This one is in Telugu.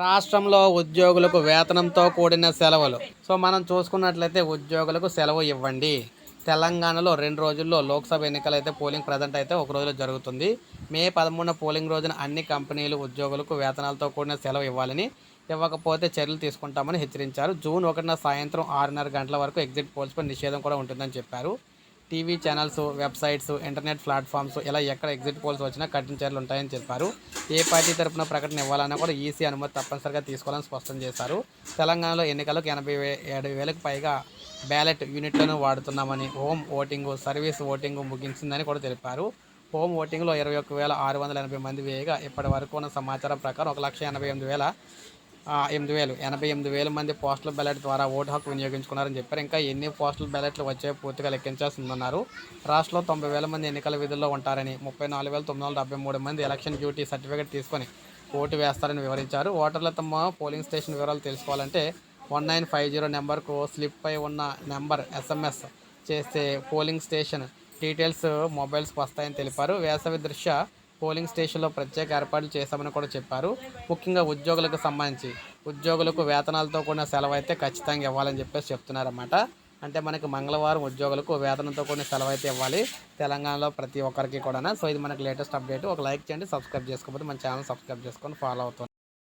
రాష్ట్రంలో ఉద్యోగులకు వేతనంతో కూడిన సెలవులు. సో మనం చూసుకున్నట్లయితే ఉద్యోగులకు సెలవు ఇవ్వండి. తెలంగాణలో రెండు రోజుల్లో లోక్సభ ఎన్నికలు అయితే పోలింగ్ ప్రజెంట్ అయితే ఒక రోజులో జరుగుతుంది. మే పదమూడున పోలింగ్ రోజున అన్ని కంపెనీలు ఉద్యోగులకు వేతనాలతో కూడిన సెలవు ఇవ్వాలని ఇవ్వకపోతే చర్యలు తీసుకుంటామని హెచ్చరించారు. జూన్ ఒకటిన సాయంత్రం ఆరున్నర గంటల వరకు ఎగ్జిట్ పోల్స్పై నిషేధం కూడా ఉంటుందని చెప్పారు. TV channels websites internet platforms ఇలా ఎక్కడ ఎగ్జిట్ పోల్స్ వచ్చినా కఠిన చర్యలు ఉంటాయని చెప్పారు. ఏ పార్టీ తరపున ప్రకటన ఇవ్వాలన్నా కూడా ఈసీ అనుమతి తప్పనిసరిగా తీసుకోవాలని స్పష్టం చేశారు. తెలంగాణలో ఎన్నికలకు ఎనభై వే ఏడు వేలకు పైగా బ్యాలెట్ యూనిట్లను వాడుతున్నామని హోమ్ ఓటింగ్ సర్వీస్ ఓటింగ్ ముగించిందని కూడా తెలిపారు. హోమ్ ఓటింగ్లో ఇరవై ఒక్క వేల ఆరు వందల ఎనభై మంది వేయగా ఇప్పటి వరకు ఉన్న సమాచారం ప్రకారం ఒక లక్ష ఎనభై ఎనిమిది వేల ఎనిమిది వేలు. ఎనభై ఎనిమిది వేల మంది పోస్టల్ బ్యాలెట్ ద్వారా ఓటు హక్కు వినియోగించుకున్నారని చెప్పారు. ఇంకా ఎన్ని పోస్టల్ బ్యాలెట్లు వచ్చే పూర్తిగా లెక్కించాల్సిందన్నారు. రాష్ట్రంలో తొంభై వేల మంది ఎన్నికల విధుల్లో ఉంటారని ముప్పై నాలుగు వేల తొమ్మిది వందల డెబ్బై మూడు మంది ఎలక్షన్ డ్యూటీ సర్టిఫికేట్ తీసుకొని ఓటు వేస్తారని వివరించారు. ఓటర్లు తమ పోలింగ్ స్టేషన్ వివరాలు తెలుసుకోవాలంటే వన్ నైన్ ఫైవ్ జీరో నెంబర్కు స్లిప్పై ఉన్న నెంబర్ ఎస్ఎంఎస్ చేస్తే పోలింగ్ స్టేషన్ డీటెయిల్స్ మొబైల్స్కి వస్తాయని తెలిపారు. వేసవి దృష్ట్యా పోలింగ్ స్టేషన్లో ప్రత్యేక ఏర్పాట్లు చేశామని కూడా చెప్పారు. ముఖ్యంగా ఉద్యోగులకు సంబంధించి. ఉద్యోగులకు వేతనాలతో కూడిన సెలవు అయితే ఖచ్చితంగా ఇవ్వాలని చెప్పేసి చెప్తున్నారన్నమాట. అంటే మనకి మంగళవారం ఉద్యోగులకు వేతనంతో కూడిన సెలవు అయితే ఇవ్వాలి. తెలంగాణలో ప్రతి ఒక్కరికి కూడా సో ఇది మనకి లేటెస్ట్ అప్డేట్. ఒక లైక్ చేయండి సబ్స్క్రైబ్ చేసుకోకపోతే మన ఛానల్ సబ్స్క్రైబ్ చేసుకొని ఫాలో అవుతుంది